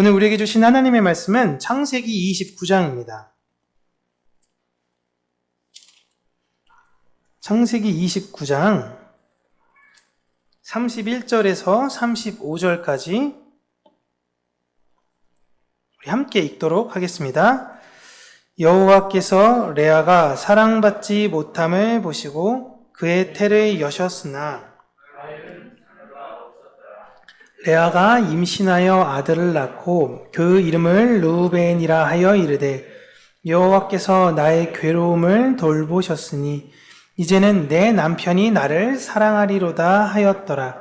오늘 우리에게 주신 하나님의 말씀은 창세기 29장입니다. 창세기 29장 31절에서 35절까지 우리 함께 읽도록 하겠습니다. 여호와께서 레아가 사랑받지 못함을 보시고 그의 태를 여셨으나 레아가 임신하여 아들을 낳고 그 이름을 루벤이라 하여 이르되 여호와께서 나의 괴로움을 돌보셨으니 이제는 내 남편이 나를 사랑하리로다 하였더라.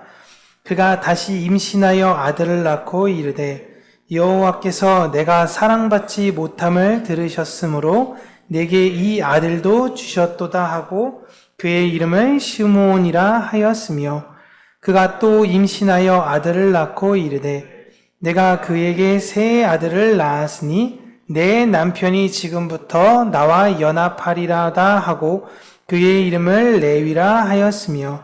그가 다시 임신하여 아들을 낳고 이르되 여호와께서 내가 사랑받지 못함을 들으셨으므로 내게 이 아들도 주셨도다 하고 그의 이름을 시므온이라 하였으며 그가 또 임신하여 아들을 낳고 이르되 내가 그에게 새 아들을 낳았으니 내 남편이 지금부터 나와 연합하리라다 하고 그의 이름을 레위라 하였으며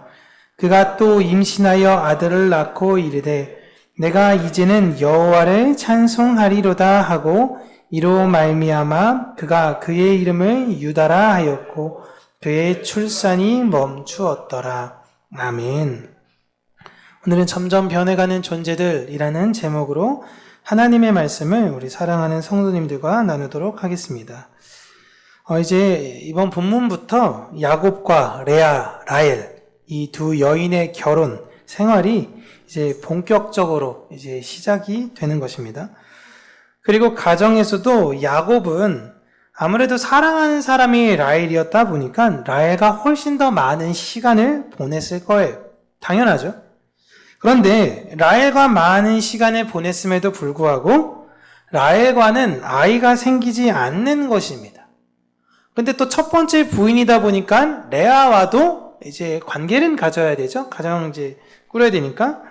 그가 또 임신하여 아들을 낳고 이르되 내가 이제는 여호와를 찬송하리로다 하고 이로 말미암아 그가 그의 이름을 유다라 하였고 그의 출산이 멈추었더라. 아멘. 오늘은 점점 변해가는 존재들이라는 제목으로 하나님의 말씀을 우리 사랑하는 성도님들과 나누도록 하겠습니다. 어, 이제 이번 본문부터 야곱과 레아, 라헬 이두 여인의 결혼 생활이 이제 본격적으로 이제 시작이 되는 것입니다. 그리고 가정에서도 야곱은 아무래도 사랑하는 사람이 라헬이었다 보니까 라헬과 훨씬 더 많은 시간을 보냈을 거예요. 당연하죠. 그런데 라헬과 많은 시간을 보냈음에도 불구하고 라헬과는 아이가 생기지 않는 것입니다. 근데 또 첫 번째 부인이다 보니까 레아와도 이제 관계를 가져야 되죠. 가정 이제 꾸려야 되니까.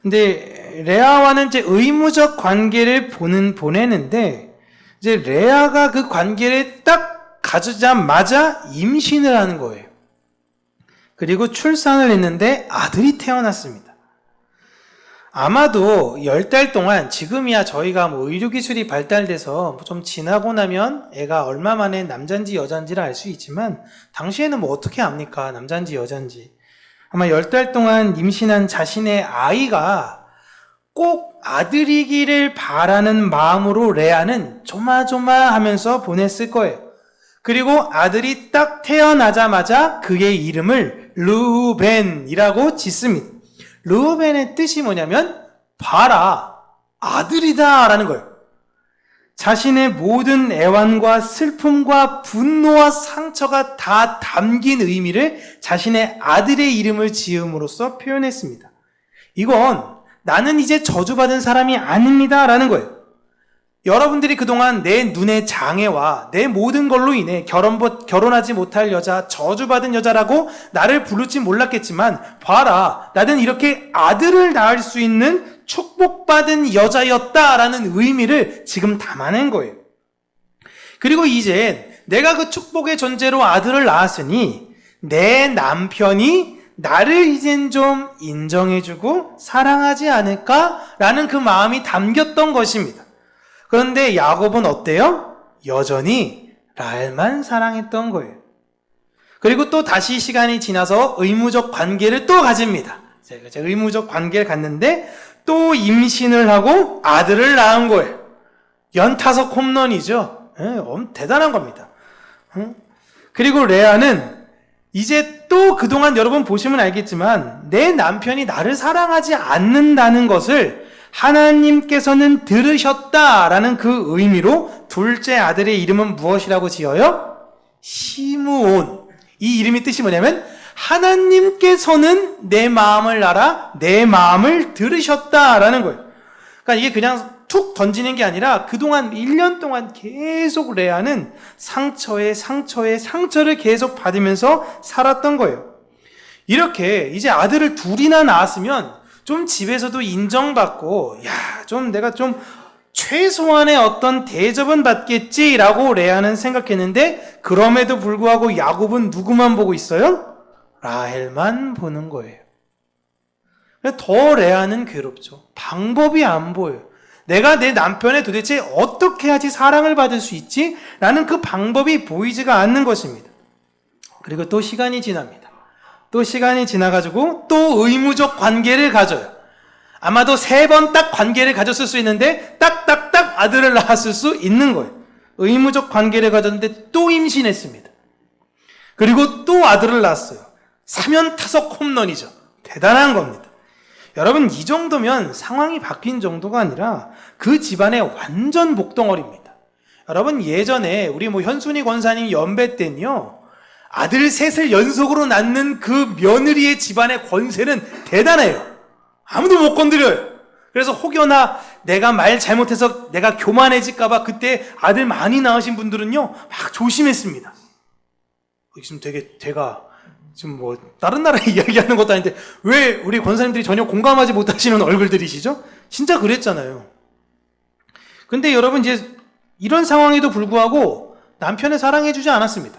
근데 레아와는 이제 의무적 관계를 보는 보내는데 이제 레아가 그 관계를 딱 가지자마자 임신을 하는 거예요. 그리고 출산을 했는데 아들이 태어났습니다. 아마도 열 달 동안 지금이야 저희가 뭐 의료기술이 발달돼서 좀 지나고 나면 애가 얼마 만에 남잔지 여잔지를 알 수 있지만 당시에는 뭐 어떻게 압니까? 남잔지 여잔지. 아마 열 달 동안 임신한 자신의 아이가 꼭 아들이기를 바라는 마음으로 레아는 조마조마하면서 보냈을 거예요. 그리고 아들이 딱 태어나자마자 그의 이름을 루벤이라고 짓습니다. 루벤의 뜻이 뭐냐면 봐라 아들이다라는 거예요. 자신의 모든 애환과 슬픔과 분노와 상처가 다 담긴 의미를 자신의 아들의 이름을 지음으로써 표현했습니다. 이건 나는 이제 저주받은 사람이 아닙니다라는 거예요. 여러분들이 그동안 내 눈의 장애와 내 모든 걸로 인해 결혼, 결혼하지 못할 여자, 저주받은 여자라고 나를 부를지 몰랐겠지만, 봐라, 나는 이렇게 아들을 낳을 수 있는 축복받은 여자였다라는 의미를 지금 담아낸 거예요. 그리고 이제 내가 그 축복의 존재로 아들을 낳았으니, 내 남편이 나를 이젠 좀 인정해주고 사랑하지 않을까라는 그 마음이 담겼던 것입니다. 그런데 야곱은 어때요? 여전히 라헬만 사랑했던 거예요. 그리고 또 다시 시간이 지나서 의무적 관계를 또 가집니다. 제가 의무적 관계를 갖는데 또 임신을 하고 아들을 낳은 거예요. 연타석 홈런이죠. 네, 대단한 겁니다. 그리고 레아는 이제 또 그동안 여러분 보시면 알겠지만 내 남편이 나를 사랑하지 않는다는 것을 하나님께서는 들으셨다라는 그 의미로 둘째 아들의 이름은 무엇이라고 지어요? 시므온. 이 이름의 뜻이 뭐냐면 하나님께서는 내 마음을 알아 내 마음을 들으셨다라는 거예요. 그러니까 이게 그냥 툭 던지는 게 아니라 그동안 1년 동안 계속 레아는 상처에 상처에 상처를 계속 받으면서 살았던 거예요. 이렇게 이제 아들을 둘이나 낳았으면 좀 집에서도 인정받고, 야, 좀 내가 좀 최소한의 어떤 대접은 받겠지라고 레아는 생각했는데, 그럼에도 불구하고 야곱은 누구만 보고 있어요? 라헬만 보는 거예요. 더 레아는 괴롭죠. 방법이 안 보여요. 내가 내 남편에 도대체 어떻게 해야지 사랑을 받을 수 있지? 라는 그 방법이 보이지가 않는 것입니다. 그리고 또 시간이 지납니다. 또 시간이 지나가지고 또 의무적 관계를 가져요. 아마도 세 번 딱 관계를 가졌을 수 있는데 딱딱딱 아들을 낳았을 수 있는 거예요. 의무적 관계를 가졌는데 또 임신했습니다. 그리고 또 아들을 낳았어요. 사면 타석 홈런이죠. 대단한 겁니다. 여러분, 이 정도면 상황이 바뀐 정도가 아니라 그 집안의 완전 목덩어리입니다. 여러분, 예전에 우리 뭐 현순이 권사님 연배 때는요, 아들 셋을 연속으로 낳는 그 며느리의 집안의 권세는 대단해요. 아무도 못 건드려요. 그래서 혹여나 내가 말 잘못해서 내가 교만해질까봐 그때 아들 많이 낳으신 분들은요, 막 조심했습니다. 지금 되게 제가 지금 뭐 다른 나라 이야기하는 것도 아닌데 왜 우리 권사님들이 전혀 공감하지 못하시는 얼굴들이시죠? 진짜 그랬잖아요. 근데 여러분 이제 이런 상황에도 불구하고 남편을 사랑해주지 않았습니다.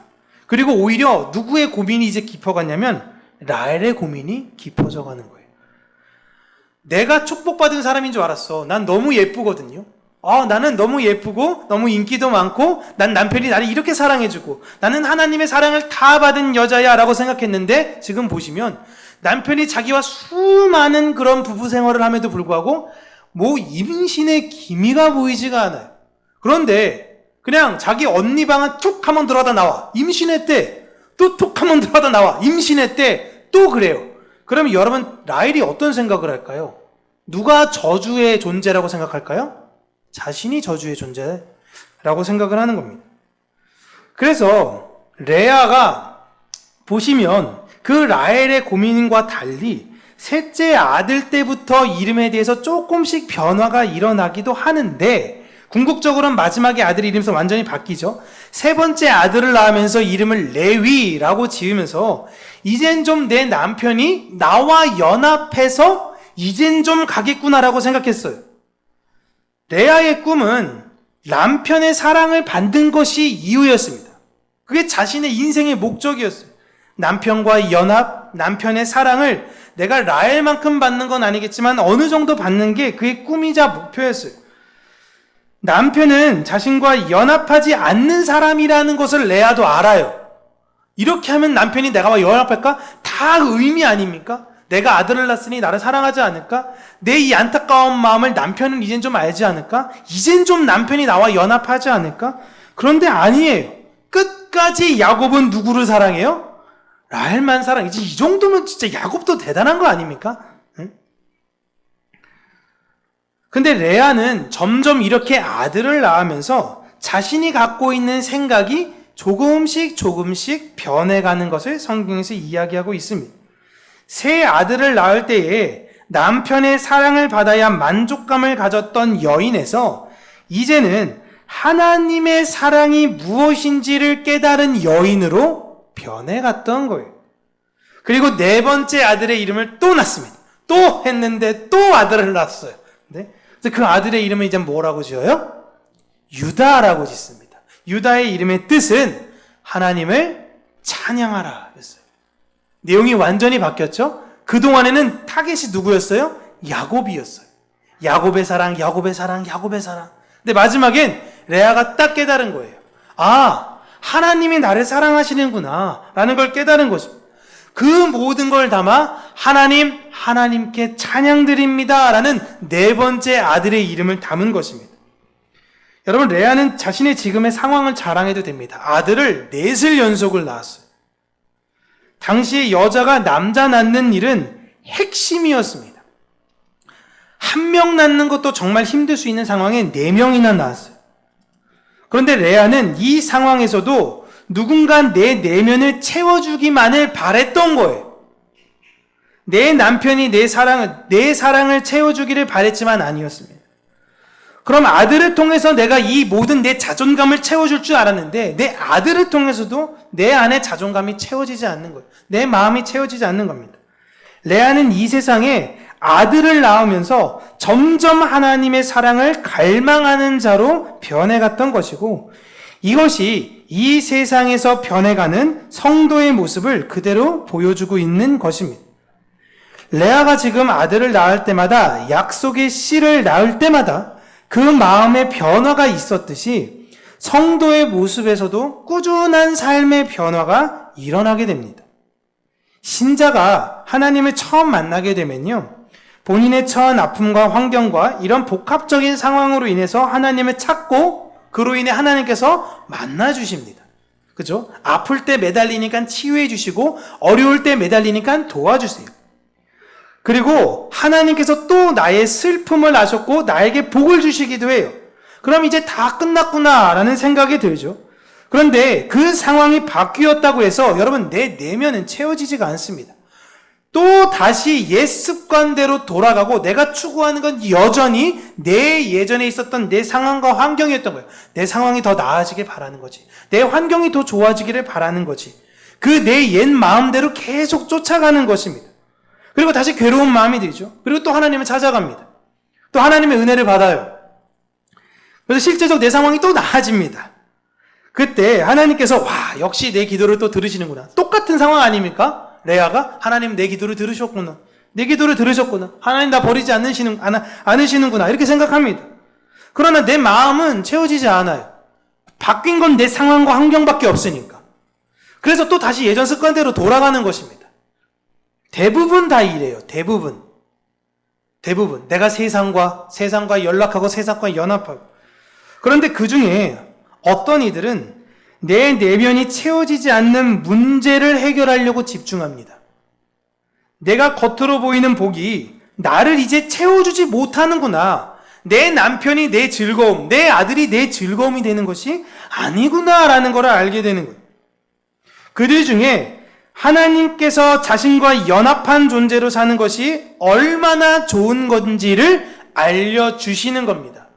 그리고 오히려 누구의 고민이 이제 깊어갔냐면 라헬의 고민이 깊어져 가는 거예요. 내가 축복받은 사람인 줄 알았어. 난 너무 예쁘거든요. 아, 나는 너무 예쁘고, 너무 인기도 많고, 난 남편이 나를 이렇게 사랑해주고, 나는 하나님의 사랑을 다 받은 여자야 라고 생각했는데, 지금 보시면, 남편이 자기와 수많은 그런 부부 생활을 함에도 불구하고, 뭐 임신의 기미가 보이지가 않아요. 그런데, 그냥 자기 언니 방은 툭 하면 들어가다 나와. 임신했대. 또툭 하면 들어가다 나와. 임신했대. 또 그래요. 그러면 여러분, 라일이 어떤 생각을 할까요? 누가 저주의 존재라고 생각할까요? 자신이 저주의 존재라고 생각을 하는 겁니다. 그래서 레아가 보시면 그 라헬의 고민과 달리 셋째 아들 때부터 이름에 대해서 조금씩 변화가 일어나기도 하는데 궁극적으로는 마지막에 아들 이름에서 완전히 바뀌죠. 세 번째 아들을 낳으면서 이름을 레위라고 지으면서 이젠 좀 내 남편이 나와 연합해서 이젠 좀 가겠구나라고 생각했어요. 레아의 꿈은 남편의 사랑을 받는 것이 이유였습니다. 그게 자신의 인생의 목적이었어요. 남편과의 연합, 남편의 사랑을 내가 라헬만큼 받는 건 아니겠지만 어느 정도 받는 게 그의 꿈이자 목표였어요. 남편은 자신과 연합하지 않는 사람이라는 것을 레아도 알아요. 이렇게 하면 남편이 내가 연합할까? 다 의미 아닙니까? 내가 아들을 낳았으니 나를 사랑하지 않을까? 내 이 안타까운 마음을 남편은 이젠 좀 알지 않을까? 이젠 좀 남편이 나와 연합하지 않을까? 그런데 아니에요. 끝까지 야곱은 누구를 사랑해요? 라헬만 사랑이지. 이 정도면 진짜 야곱도 대단한 거 아닙니까? 근데 레아는 점점 이렇게 아들을 낳으면서 자신이 갖고 있는 생각이 조금씩 조금씩 변해가는 것을 성경에서 이야기하고 있습니다. 새 아들을 낳을 때에 남편의 사랑을 받아야 만족감을 가졌던 여인에서 이제는 하나님의 사랑이 무엇인지를 깨달은 여인으로 변해갔던 거예요. 그리고 네 번째 아들의 이름을 또 낳습니다. 또 했는데 또 아들을 낳았어요. 네? 그래서 그 아들의 이름을 이제 뭐라고 지어요? 유다라고 짓습니다. 유다의 이름의 뜻은 하나님을 찬양하라 였어요. 내용이 완전히 바뀌었죠? 그동안에는 타겟이 누구였어요? 야곱이었어요. 야곱의 사랑, 야곱의 사랑, 야곱의 사랑. 근데 마지막엔 레아가 딱 깨달은 거예요. 아, 하나님이 나를 사랑하시는구나. 라는 걸 깨달은 것입니다. 그 모든 걸 담아 하나님, 하나님께 찬양드립니다. 라는 네 번째 아들의 이름을 담은 것입니다. 여러분, 레아는 자신의 지금의 상황을 자랑해도 됩니다. 아들을 넷을 연속을 낳았어요. 당시에 여자가 남자 낳는 일은 핵심이었습니다. 한 명 낳는 것도 정말 힘들 수 있는 상황에 네 명이나 낳았어요. 그런데 레아는 이 상황에서도 누군가 내 내면을 채워주기만을 바랬던 거예요. 내 남편이 내 사랑을, 내 사랑을 채워주기를 바랬지만 아니었습니다. 그럼 아들을 통해서 내가 이 모든 내 자존감을 채워줄 줄 알았는데 내 아들을 통해서도 내 안에 자존감이 채워지지 않는 거예요. 내 마음이 채워지지 않는 겁니다. 레아는 이 세상에 아들을 낳으면서 점점 하나님의 사랑을 갈망하는 자로 변해갔던 것이고 이것이 이 세상에서 변해가는 성도의 모습을 그대로 보여주고 있는 것입니다. 레아가 지금 아들을 낳을 때마다 약속의 씨를 낳을 때마다 그 마음의 변화가 있었듯이 성도의 모습에서도 꾸준한 삶의 변화가 일어나게 됩니다. 신자가 하나님을 처음 만나게 되면요. 본인의 처한 아픔과 환경과 이런 복합적인 상황으로 인해서 하나님을 찾고 그로 인해 하나님께서 만나 주십니다. 그죠? 아플 때 매달리니까 치유해 주시고 어려울 때 매달리니까 도와주세요. 그리고 하나님께서 또 나의 슬픔을 아셨고 나에게 복을 주시기도 해요. 그럼 이제 다 끝났구나라는 생각이 들죠. 그런데 그 상황이 바뀌었다고 해서 여러분 내 내면은 채워지지가 않습니다. 또 다시 옛 습관대로 돌아가고 내가 추구하는 건 여전히 내 예전에 있었던 내 상황과 환경이었던 거예요. 내 상황이 더 나아지길 바라는 거지. 내 환경이 더 좋아지기를 바라는 거지. 그 내 옛 마음대로 계속 쫓아가는 것입니다. 그리고 다시 괴로운 마음이 들죠. 그리고 또 하나님을 찾아갑니다. 또 하나님의 은혜를 받아요. 그래서 실제적 내 상황이 또 나아집니다. 그때 하나님께서 와 역시 내 기도를 또 들으시는구나. 똑같은 상황 아닙니까? 레아가 하나님 내 기도를 들으셨구나. 내 기도를 들으셨구나. 하나님 나 버리지 않으시는 않, 않으시는구나. 이렇게 생각합니다. 그러나 내 마음은 채워지지 않아요. 바뀐 건 내 상황과 환경밖에 없으니까. 그래서 또 다시 예전 습관대로 돌아가는 것입니다. 대부분 다 이래요. 대부분. 대부분. 내가 세상과 세상과 연락하고 세상과 연합하고. 그런데 그 중에 어떤 이들은 내 내면이 채워지지 않는 문제를 해결하려고 집중합니다. 내가 겉으로 보이는 복이 나를 이제 채워주지 못하는구나. 내 남편이 내 즐거움, 내 아들이 내 즐거움이 되는 것이 아니구나라는 것을 알게 되는 거예요. 그들 중에 하나님께서 자신과 연합한 존재로 사는 것이 얼마나 좋은 건지를 알려주시는 겁니다.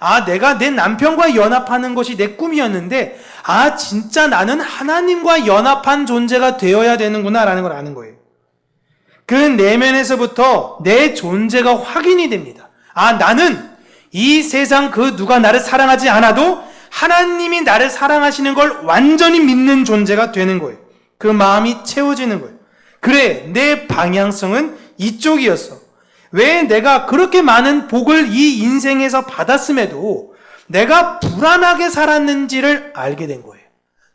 아, 내가 내 남편과 연합하는 것이 내 꿈이었는데, 아, 진짜 나는 하나님과 연합한 존재가 되어야 되는구나라는 걸 아는 거예요. 그 내면에서부터 내 존재가 확인이 됩니다. 아, 나는 이 세상 그 누가 나를 사랑하지 않아도 하나님이 나를 사랑하시는 걸 완전히 믿는 존재가 되는 거예요. 그 마음이 채워지는 거예요. 그래, 내 방향성은 이쪽이었어. 왜 내가 그렇게 많은 복을 이 인생에서 받았음에도 내가 불안하게 살았는지를 알게 된 거예요.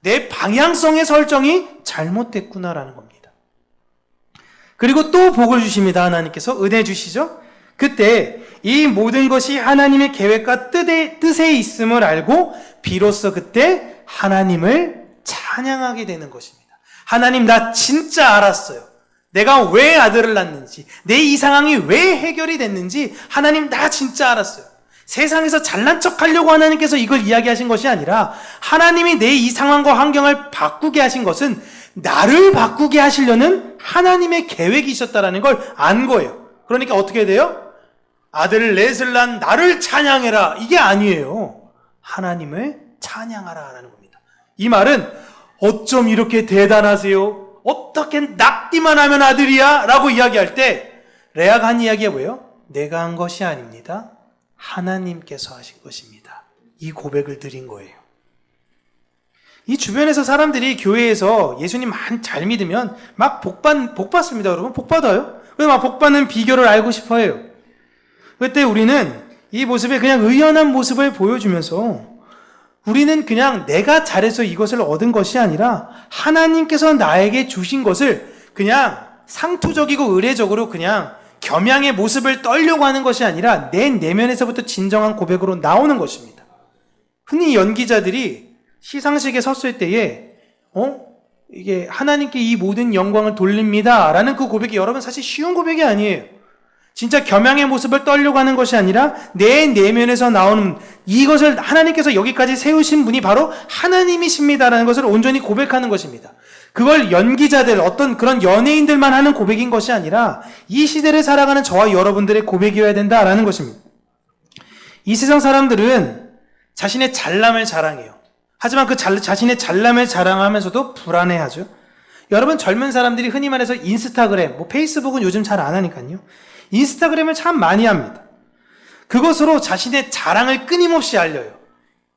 내 방향성의 설정이 잘못됐구나라는 겁니다. 그리고 또 복을 주십니다. 하나님께서 은혜 주시죠. 그때 이 모든 것이 하나님의 계획과 뜻에, 뜻에 있음을 알고 비로소 그때 하나님을 찬양하게 되는 것입니다. 하나님 나 진짜 알았어요. 내가 왜 아들을 낳는지, 내 이 상황이 왜 해결이 됐는지 하나님 나 진짜 알았어요. 세상에서 잘난 척 하려고 하나님께서 이걸 이야기하신 것이 아니라 하나님이 내 이 상황과 환경을 바꾸게 하신 것은 나를 바꾸게 하시려는 하나님의 계획이 있었다라는 걸 안 거예요. 그러니까 어떻게 돼요? 아들을 넷을 낳은 나를 찬양해라. 이게 아니에요. 하나님을 찬양하라 라는 겁니다. 이 말은 어쩜 이렇게 대단하세요? 어떻게 낙디만 하면 아들이야? 라고 이야기할 때 레아가 한 이야기가 뭐예요? 내가 한 것이 아닙니다. 하나님께서 하신 것입니다. 이 고백을 드린 거예요. 이 주변에서 사람들이 교회에서 예수님 잘 믿으면 막 복받, 복받습니다, 여러분. 복받아요. 막 복받는 비결을 알고 싶어 해요. 그때 우리는 이 모습에 그냥 의연한 모습을 보여주면서 우리는 그냥 내가 잘해서 이것을 얻은 것이 아니라 하나님께서 나에게 주신 것을 그냥 상투적이고 의례적으로 그냥 겸양의 모습을 떨려고 하는 것이 아니라 내 내면에서부터 진정한 고백으로 나오는 것입니다. 흔히 연기자들이 시상식에 섰을 때에 어 이게 하나님께 이 모든 영광을 돌립니다라는 그 고백이 여러분 사실 쉬운 고백이 아니에요. 진짜 겸양의 모습을 떨려고 하는 것이 아니라 내 내면에서 나오는 이것을 하나님께서 여기까지 세우신 분이 바로 하나님이십니다라는 것을 온전히 고백하는 것입니다. 그걸 연기자들, 어떤 그런 연예인들만 하는 고백인 것이 아니라 이 시대를 살아가는 저와 여러분들의 고백이어야 된다라는 것입니다. 이 세상 사람들은 자신의 잘남을 자랑해요. 하지만 그 잘, 자신의 잘남을 자랑하면서도 불안해하죠. 여러분 젊은 사람들이 흔히 말해서 인스타그램, 뭐 페이스북은 요즘 잘 안 하니까요. 인스타그램을 참 많이 합니다. 그것으로 자신의 자랑을 끊임없이 알려요.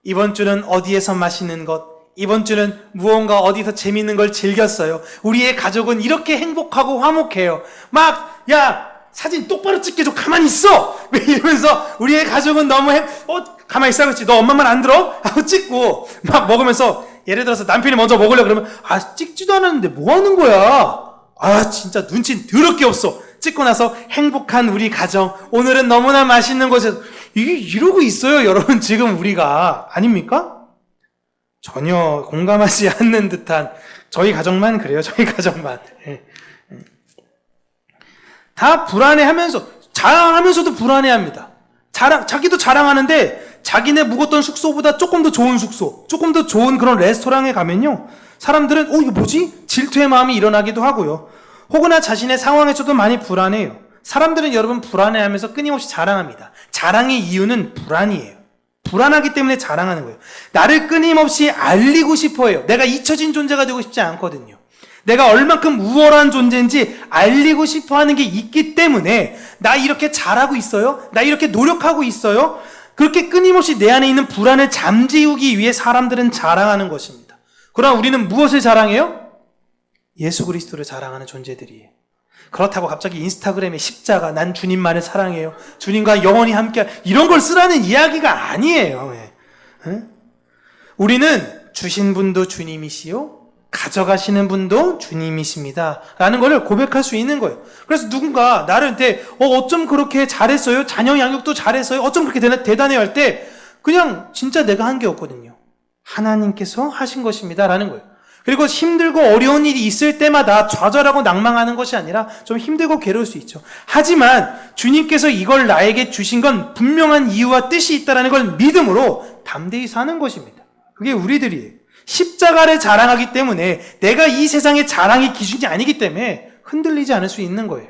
이번 주는 어디에서 맛있는 것, 이번 주는 무언가 어디서 재밌는 걸 즐겼어요. 우리의 가족은 이렇게 행복하고 화목해요. 막, 야, 사진 똑바로 찍게 좀 가만히 있어! 이러면서 우리의 가족은 너무 해, 어, 가만히 있어. 그렇지. 너 엄마 말 안 들어? 하고 찍고 막 먹으면서 예를 들어서 남편이 먼저 먹으려 그러면 아, 찍지도 않았는데 뭐 하는 거야? 아, 진짜 눈치 더럽게 없어. 찍고 나서 행복한 우리 가정. 오늘은 너무나 맛있는 곳에서 이게 이러고 있어요, 여러분. 지금 우리가 아닙니까? 전혀 공감하지 않는 듯한 저희 가정만 그래요. 저희 가정만. 예. 다 불안해하면서 자랑하면서도 불안해합니다. 자랑 자기도 자랑하는데 자기네 묵었던 숙소보다 조금 더 좋은 숙소, 조금 더 좋은 그런 레스토랑에 가면요. 사람들은 어 이게 뭐지? 질투의 마음이 일어나기도 하고요. 혹은 자신의 상황에서도 많이 불안해요. 사람들은 여러분 불안해하면서 끊임없이 자랑합니다. 자랑의 이유는 불안이에요. 불안하기 때문에 자랑하는 거예요. 나를 끊임없이 알리고 싶어 해요. 내가 잊혀진 존재가 되고 싶지 않거든요. 내가 얼만큼 우월한 존재인지 알리고 싶어 하는 게 있기 때문에 나 이렇게 잘하고 있어요? 나 이렇게 노력하고 있어요? 그렇게 끊임없이 내 안에 있는 불안을 잠재우기 위해 사람들은 자랑하는 것입니다. 그러나 우리는 무엇을 자랑해요? 예수 그리스도를 자랑하는 존재들이에요. 그렇다고 갑자기 인스타그램에 십자가, 난 주님만을 사랑해요. 주님과 영원히 함께, 이런 걸 쓰라는 이야기가 아니에요. 예. 응? 우리는 주신 분도 주님이시요. 가져가시는 분도 주님이십니다. 라는 것을 고백할 수 있는 거예요. 그래서 누군가 나한테, 어, 어쩜 그렇게 잘했어요? 자녀 양육도 잘했어요? 어쩜 그렇게 대단- 대단해요? 할 때, 그냥 진짜 내가 한 게 없거든요. 하나님께서 하신 것입니다. 라는 거예요. 그리고 힘들고 어려운 일이 있을 때마다 좌절하고 낭망하는 것이 아니라 좀 힘들고 괴로울 수 있죠. 하지만 주님께서 이걸 나에게 주신 건 분명한 이유와 뜻이 있다는 걸 믿음으로 담대히 사는 것입니다. 그게 우리들이에요. 십자가를 자랑하기 때문에 내가 이 세상의 자랑의 기준이 아니기 때문에 흔들리지 않을 수 있는 거예요.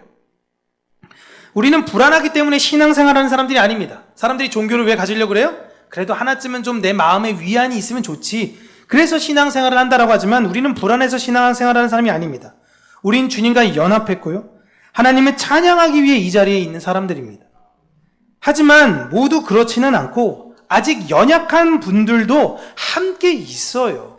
우리는 불안하기 때문에 신앙생활하는 사람들이 아닙니다. 사람들이 종교를 왜 가지려고 그래요? 그래도 하나쯤은 좀 내 마음에 위안이 있으면 좋지. 그래서 신앙생활을 한다라고 하지만 우리는 불안해서 신앙생활하는 사람이 아닙니다. 우린 주님과 연합했고요. 하나님을 찬양하기 위해 이 자리에 있는 사람들입니다. 하지만 모두 그렇지는 않고 아직 연약한 분들도 함께 있어요.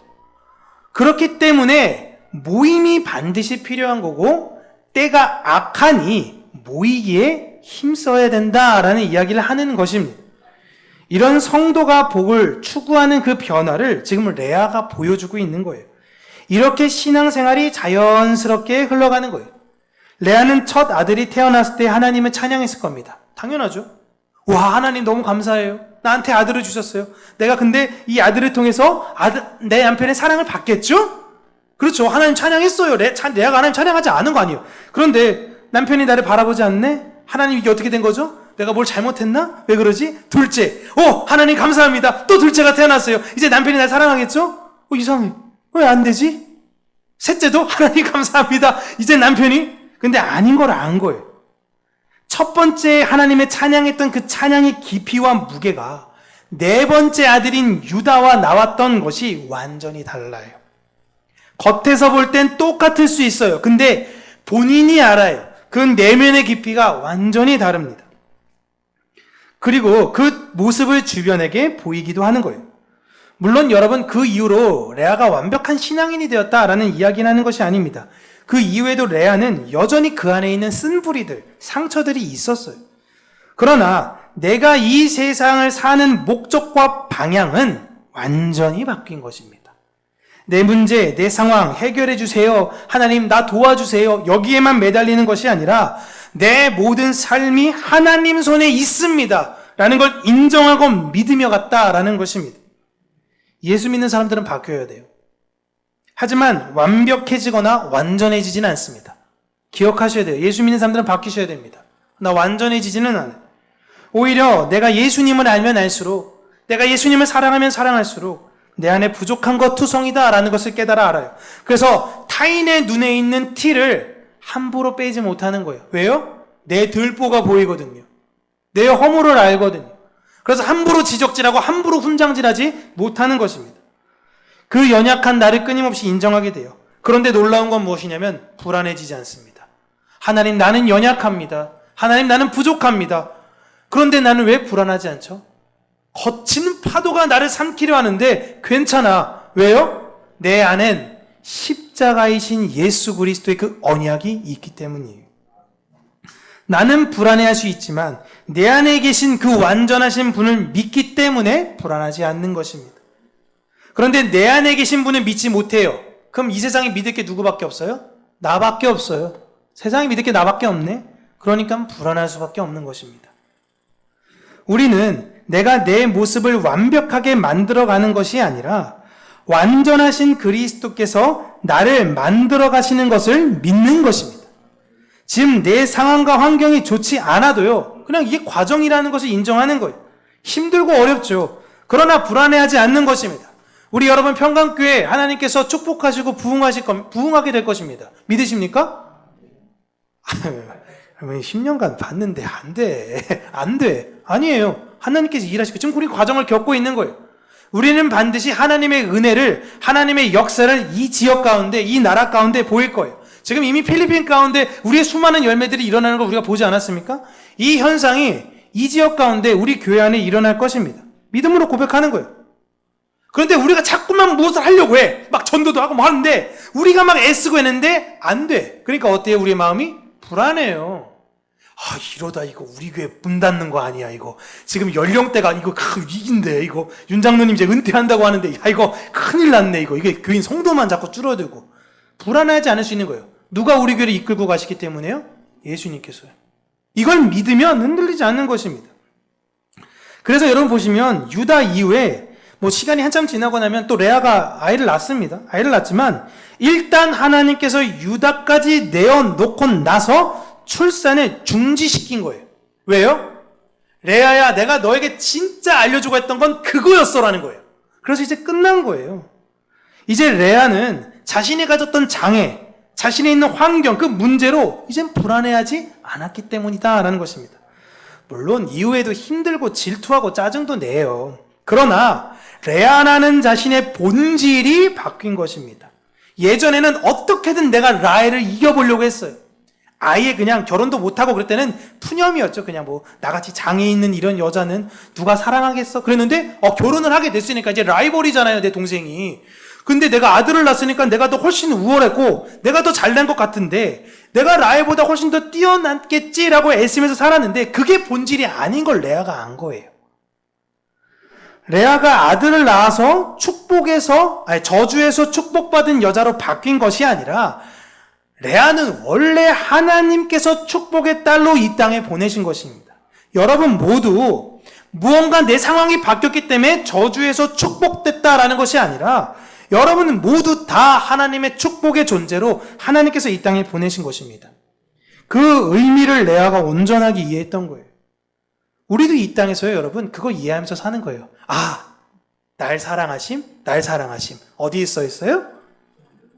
그렇기 때문에 모임이 반드시 필요한 거고 때가 악하니 모이기에 힘써야 된다라는 이야기를 하는 것입니다. 이런 성도가 복을 추구하는 그 변화를 지금 레아가 보여주고 있는 거예요. 이렇게 신앙생활이 자연스럽게 흘러가는 거예요. 레아는 첫 아들이 태어났을 때 하나님을 찬양했을 겁니다. 당연하죠. 와, 하나님 너무 감사해요. 나한테 아들을 주셨어요. 내가 근데 이 아들을 통해서 아들, 내 남편의 사랑을 받겠죠? 그렇죠. 하나님 찬양했어요. 레, 찬, 레아가 하나님 찬양하지 않은 거 아니에요. 그런데 남편이 나를 바라보지 않네? 하나님 이게 어떻게 된 거죠? 내가 뭘 잘못했나? 왜 그러지? 둘째. 오, 하나님 감사합니다. 또 둘째가 태어났어요. 이제 남편이 날 사랑하겠죠? 어, 이상해. 왜 안 되지? 셋째도 하나님 감사합니다. 이제 남편이 근데 아닌 걸 안 거예요. 첫 번째 하나님의 찬양했던 그 찬양의 깊이와 무게가 네 번째 아들인 유다와 나왔던 것이 완전히 달라요. 겉에서 볼 땐 똑같을 수 있어요. 근데 본인이 알아요. 그 내면의 깊이가 완전히 다릅니다. 그리고 그 모습을 주변에게 보이기도 하는 거예요. 물론 여러분 그 이후로 레아가 완벽한 신앙인이 되었다라는 이야기는 하는 것이 아닙니다. 그 이후에도 레아는 여전히 그 안에 있는 쓴부리들, 상처들이 있었어요. 그러나 내가 이 세상을 사는 목적과 방향은 완전히 바뀐 것입니다. 내 문제, 내 상황 해결해 주세요. 하나님 나 도와주세요. 여기에만 매달리는 것이 아니라 내 모든 삶이 하나님 손에 있습니다. 라는 걸 인정하고 믿으며 갔다라는 것입니다. 예수 믿는 사람들은 바뀌어야 돼요. 하지만 완벽해지거나 완전해지지는 않습니다. 기억하셔야 돼요. 예수 믿는 사람들은 바뀌셔야 됩니다. 나 완전해지지는 않아요. 오히려 내가 예수님을 알면 알수록, 내가 예수님을 사랑하면 사랑할수록 내 안에 부족한 것 투성이다라는 것을 깨달아 알아요. 그래서 타인의 눈에 있는 티를 함부로 빼지 못하는 거예요. 왜요? 내 들보가 보이거든요. 내 허물을 알거든요. 그래서 함부로 지적질하고 함부로 훈장질하지 못하는 것입니다. 그 연약한 나를 끊임없이 인정하게 돼요. 그런데 놀라운 건 무엇이냐면 불안해지지 않습니다. 하나님 나는 연약합니다. 하나님 나는 부족합니다. 그런데 나는 왜 불안하지 않죠? 거친 파도가 나를 삼키려 하는데 괜찮아. 왜요? 내 안엔 십 자가이신 예수 그리스도의 그 언약이 있기 때문이에요. 나는 불안해할 수 있지만 내 안에 계신 그 완전하신 분을 믿기 때문에 불안하지 않는 것입니다. 그런데 내 안에 계신 분을 믿지 못해요. 그럼 이 세상에 믿을 게 누구밖에 없어요? 나밖에 없어요. 세상에 믿을 게 나밖에 없네? 그러니까 불안할 수밖에 없는 것입니다. 우리는 내가 내 모습을 완벽하게 만들어가는 것이 아니라 완전하신 그리스도께서 나를 만들어 가시는 것을 믿는 것입니다. 지금 내 상황과 환경이 좋지 않아도요, 그냥 이게 과정이라는 것을 인정하는 거예요. 힘들고 어렵죠. 그러나 불안해하지 않는 것입니다. 우리 여러분 평강교회 하나님께서 축복하시고 부흥하실 것, 부흥하게 될 것입니다. 믿으십니까? 그러면 10년간 봤는데 안 돼. 안 돼. 아니에요. 하나님께서 일하시고 지금 우리 과정을 겪고 있는 거예요. 우리는 반드시 하나님의 은혜를, 하나님의 역사를 이 지역 가운데, 이 나라 가운데 보일 거예요. 지금 이미 필리핀 가운데 우리의 수많은 열매들이 일어나는 걸 우리가 보지 않았습니까? 이 현상이 이 지역 가운데 우리 교회 안에 일어날 것입니다. 믿음으로 고백하는 거예요. 그런데 우리가 자꾸만 무엇을 하려고 해. 막 전도도 하고 뭐 하는데, 우리가 막 애쓰고 했는데, 안 돼. 그러니까 어때요? 우리의 마음이? 불안해요. 아, 이러다 이거 우리 교회 문 닫는 거 아니야, 이거. 지금 연령대가 이거 큰 위기인데, 이거. 윤 장로님 이제 은퇴한다고 하는데, 야, 이거 큰일 났네, 이거. 이게 교인 성도만 자꾸 줄어들고. 불안하지 않을 수 있는 거예요. 누가 우리 교회를 이끌고 가시기 때문에요? 예수님께서요. 이걸 믿으면 흔들리지 않는 것입니다. 그래서 여러분 보시면 유다 이후에 뭐 시간이 한참 지나고 나면 또 레아가 아이를 낳습니다. 아이를 낳지만 일단 하나님께서 유다까지 내어놓고 나서 출산을 중지시킨 거예요. 왜요? 레아야, 내가 너에게 진짜 알려주고 했던 건 그거였어라는 거예요. 그래서 이제 끝난 거예요. 이제 레아는 자신이 가졌던 장애, 자신이 있는 환경, 그 문제로 이젠 불안해하지 않았기 때문이다라는 것입니다. 물론 이후에도 힘들고 질투하고 짜증도 내요. 그러나 레아나는 자신의 본질이 바뀐 것입니다. 예전에는 어떻게든 내가 라헬을 이겨보려고 했어요. 아예 그냥 결혼도 못하고 그럴 때는 푸념이었죠. 그냥 뭐 나같이 장애 있는 이런 여자는 누가 사랑하겠어? 그랬는데 어 결혼을 하게 됐으니까 이제 라이벌이잖아요. 내 동생이. 근데 내가 아들을 낳았으니까 내가 더 훨씬 우월했고 내가 더 잘난 것 같은데 내가 라헬보다 훨씬 더 뛰어났겠지라고 애쓰면서 살았는데 그게 본질이 아닌 걸 레아가 안 거예요. 레아가 아들을 낳아서 축복에서 아니 저주에서 축복받은 여자로 바뀐 것이 아니라 레아는 원래 하나님께서 축복의 딸로 이 땅에 보내신 것입니다. 여러분 모두 무언가 내 상황이 바뀌었기 때문에 저주에서 축복됐다라는 것이 아니라 여러분은 모두 다 하나님의 축복의 존재로 하나님께서 이 땅에 보내신 것입니다. 그 의미를 레아가 온전하게 이해했던 거예요. 우리도 이 땅에서요, 여러분, 그거 이해하면서 사는 거예요. 아, 날 사랑하심, 날 사랑하심. 어디에 써 있어요?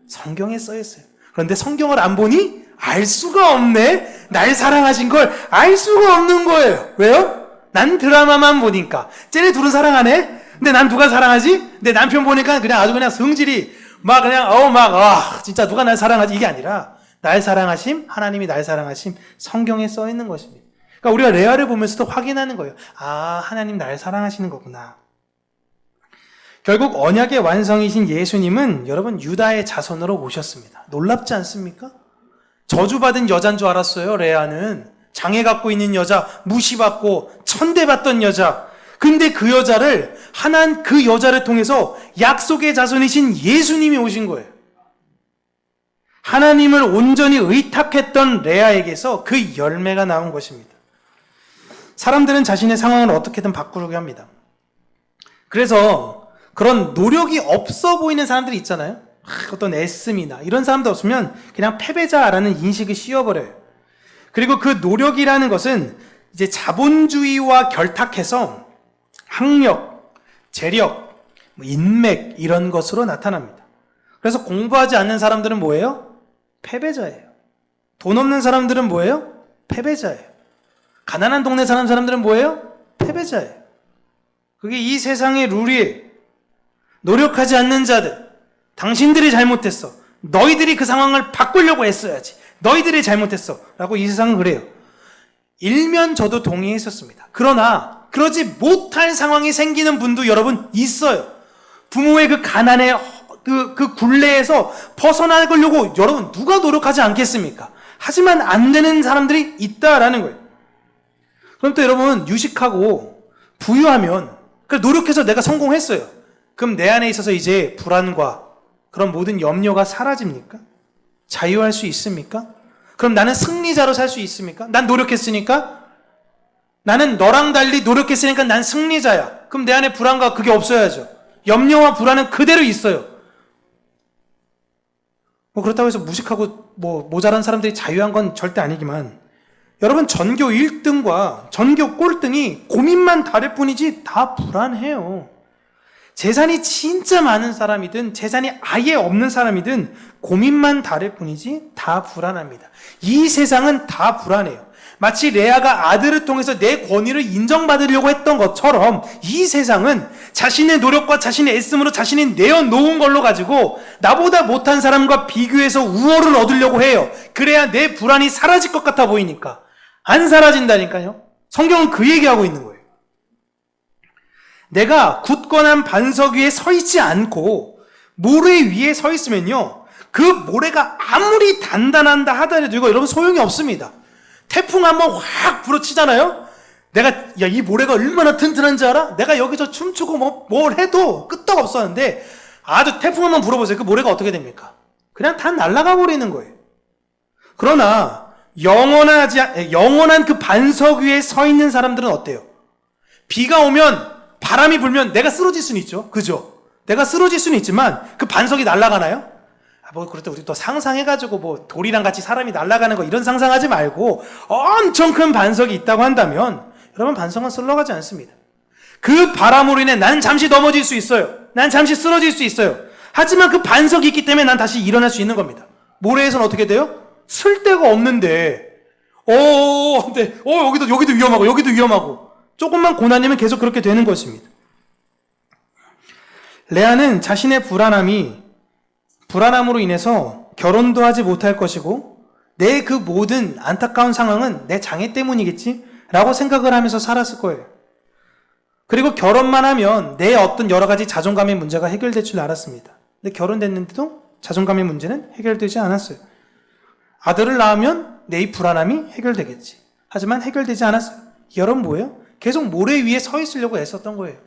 성경에 써 있어요. 그런데 성경을 안 보니 알 수가 없네. 날 사랑하신 걸 알 수가 없는 거예요. 왜요? 난 드라마만 보니까. 쟤네 둘은 사랑하네? 근데 난 누가 사랑하지? 내 남편 보니까 그냥 아주 그냥 성질이 막 그냥, 어우, 막, 아, 진짜 누가 날 사랑하지? 이게 아니라, 날 사랑하심, 하나님이 날 사랑하심, 성경에 써 있는 것입니다. 그러니까 우리가 레아를 보면서도 확인하는 거예요. 아, 하나님 날 사랑하시는 거구나. 결국 언약의 완성이신 예수님은 여러분 유다의 자손으로 오셨습니다. 놀랍지 않습니까? 저주받은 여잔 줄 알았어요, 레아는. 장애 갖고 있는 여자, 무시받고 천대받던 여자. 근데 그 여자를 하나님 그 여자를 통해서 약속의 자손이신 예수님이 오신 거예요. 하나님을 온전히 의탁했던 레아에게서 그 열매가 나온 것입니다. 사람들은 자신의 상황을 어떻게든 바꾸려고 합니다. 그래서 그런 노력이 없어 보이는 사람들이 있잖아요. 어떤 애씀이나 이런 사람도 없으면 그냥 패배자라는 인식을 씌워버려요. 그리고 그 노력이라는 것은 이제 자본주의와 결탁해서 학력, 재력, 뭐 인맥 이런 것으로 나타납니다. 그래서 공부하지 않는 사람들은 뭐예요? 패배자예요. 돈 없는 사람들은 뭐예요? 패배자예요. 가난한 동네 사는 사람들은 뭐예요? 패배자예요. 그게 이 세상의 룰이에요. 노력하지 않는 자들, 당신들이 잘못했어. 너희들이 그 상황을 바꾸려고 했어야지. 너희들이 잘못했어. 라고 이 세상은 그래요. 일면 저도 동의했었습니다. 그러나 그러지 못할 상황이 생기는 분도 여러분 있어요. 부모의 그 가난의 그, 그 굴레에서 벗어나려고 여러분 누가 노력하지 않겠습니까? 하지만 안 되는 사람들이 있다라는 거예요. 그럼 또 여러분 유식하고 부유하면 그래 노력해서 내가 성공했어요. 그럼 내 안에 있어서 이제 불안과 그런 모든 염려가 사라집니까? 자유할 수 있습니까? 그럼 나는 승리자로 살 수 있습니까? 난 노력했으니까 나는 너랑 달리 노력했으니까 난 승리자야. 그럼 내 안에 불안과 그게 없어야죠. 염려와 불안은 그대로 있어요. 뭐 그렇다고 해서 무식하고 뭐 모자란 사람들이 자유한 건 절대 아니지만 여러분 전교 1등과 전교 꼴등이 고민만 다를 뿐이지 다 불안해요. 재산이 진짜 많은 사람이든 재산이 아예 없는 사람이든 고민만 다를 뿐이지 다 불안합니다. 이 세상은 다 불안해요. 마치 레아가 아들을 통해서 내 권위를 인정받으려고 했던 것처럼 이 세상은 자신의 노력과 자신의 애씀으로 자신이 내어놓은 걸로 가지고 나보다 못한 사람과 비교해서 우월을 얻으려고 해요. 그래야 내 불안이 사라질 것 같아 보이니까. 안 사라진다니까요. 성경은 그 얘기하고 있는 거예요. 내가 굳건한 반석 위에 서 있지 않고 모래 위에 서 있으면요. 그 모래가 아무리 단단한다 하더라도 이거 여러분 소용이 없습니다. 태풍 한번 확 불어치잖아요? 내가, 야, 이 모래가 얼마나 튼튼한지 알아? 내가 여기서 춤추고 뭐, 뭘 해도 끄떡 없었는데, 아주 태풍 한번 불어보세요. 그 모래가 어떻게 됩니까? 그냥 다 날아가 버리는 거예요. 그러나, 영원하지, 않- 영원한 그 반석 위에 서 있는 사람들은 어때요? 비가 오면, 바람이 불면 내가 쓰러질 수는 있죠. 그죠? 내가 쓰러질 수는 있지만, 그 반석이 날아가나요? 아, 뭐 그렇다 우리 또 상상해가지고 뭐 돌이랑 같이 사람이 날아가는 거 이런 상상하지 말고 엄청 큰 반석이 있다고 한다면 여러분 반석은 쓸러가지 않습니다. 그 바람으로 인해 난 잠시 넘어질 수 있어요. 난 잠시 쓰러질 수 있어요. 하지만 그 반석이 있기 때문에 난 다시 일어날 수 있는 겁니다. 모래에서는 어떻게 돼요? 쓸 데가 없는데 어, 네. 어 여기도 여기도 위험하고 여기도 위험하고 조금만 고난이면 계속 그렇게 되는 것입니다. 레아는 자신의 불안함이 불안함으로 인해서 결혼도 하지 못할 것이고 내 그 모든 안타까운 상황은 내 장애 때문이겠지? 라고 생각을 하면서 살았을 거예요. 그리고 결혼만 하면 내 어떤 여러 가지 자존감의 문제가 해결될 줄 알았습니다. 근데 결혼됐는데도 자존감의 문제는 해결되지 않았어요. 아들을 낳으면 내 이 불안함이 해결되겠지. 하지만 해결되지 않았어요. 여러분 뭐예요? 계속 모래 위에 서 있으려고 애썼던 거예요.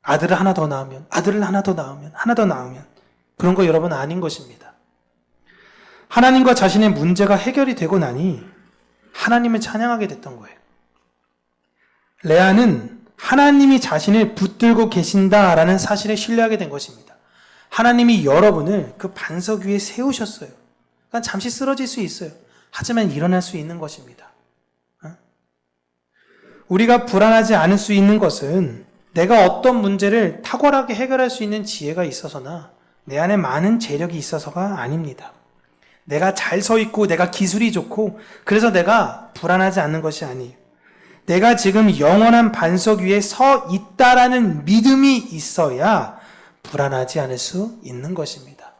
아들을 하나 더 낳으면, 아들을 하나 더 낳으면, 하나 더 낳으면. 그런 거 여러분 아닌 것입니다. 하나님과 자신의 문제가 해결이 되고 나니 하나님을 찬양하게 됐던 거예요. 레아는 하나님이 자신을 붙들고 계신다라는 사실에 신뢰하게 된 것입니다. 하나님이 여러분을 그 반석 위에 세우셨어요. 그러니까 잠시 쓰러질 수 있어요. 하지만 일어날 수 있는 것입니다. 어? 우리가 불안하지 않을 수 있는 것은 내가 어떤 문제를 탁월하게 해결할 수 있는 지혜가 있어서나 내 안에 많은 재력이 있어서가 아닙니다. 내가 잘 서 있고 내가 기술이 좋고 그래서 내가 불안하지 않는 것이 아니에요. 내가 지금 영원한 반석 위에 서 있다라는 믿음이 있어야 불안하지 않을 수 있는 것입니다.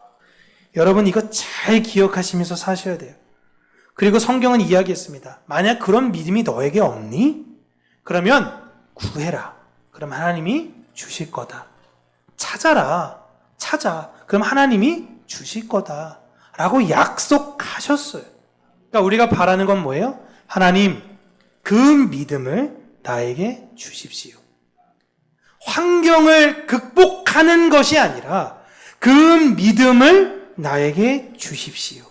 여러분 이거 잘 기억하시면서 사셔야 돼요. 그리고 성경은 이야기했습니다. 만약 그런 믿음이 너에게 없니? 그러면 구해라. 그럼 하나님이 주실 거다. 찾아라. 찾아. 그럼 하나님이 주실 거다. 라고 약속하셨어요. 그러니까 우리가 바라는 건 뭐예요? 하나님, 그 믿음을 나에게 주십시오. 환경을 극복하는 것이 아니라 그 믿음을 나에게 주십시오.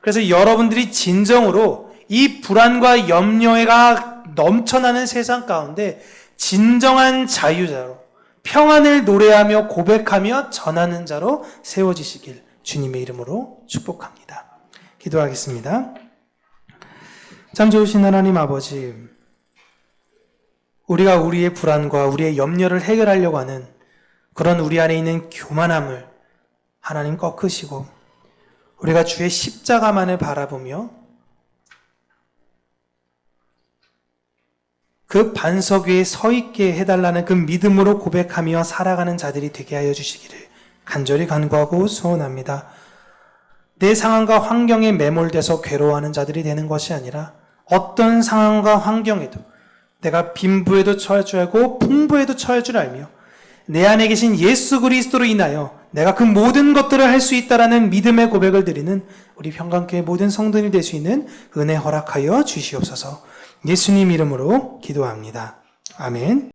그래서 여러분들이 진정으로 이 불안과 염려가 넘쳐나는 세상 가운데 진정한 자유자로 평안을 노래하며 고백하며 전하는 자로 세워지시길 주님의 이름으로 축복합니다. 기도하겠습니다. 참 좋으신 하나님 아버지, 우리가 우리의 불안과 우리의 염려를 해결하려고 하는 그런 우리 안에 있는 교만함을 하나님 꺾으시고 우리가 주의 십자가만을 바라보며 그 반석 위에 서 있게 해달라는 그 믿음으로 고백하며 살아가는 자들이 되게 하여 주시기를 간절히 간구하고 소원합니다. 내 상황과 환경에 매몰돼서 괴로워하는 자들이 되는 것이 아니라 어떤 상황과 환경에도 내가 빈부에도 처할 줄 알고 풍부에도 처할 줄 알며 내 안에 계신 예수 그리스도로 인하여 내가 그 모든 것들을 할 수 있다라는 믿음의 고백을 드리는 우리 평강교회 모든 성도님 될 수 있는 은혜 허락하여 주시옵소서. 예수님 이름으로 기도합니다. 아멘.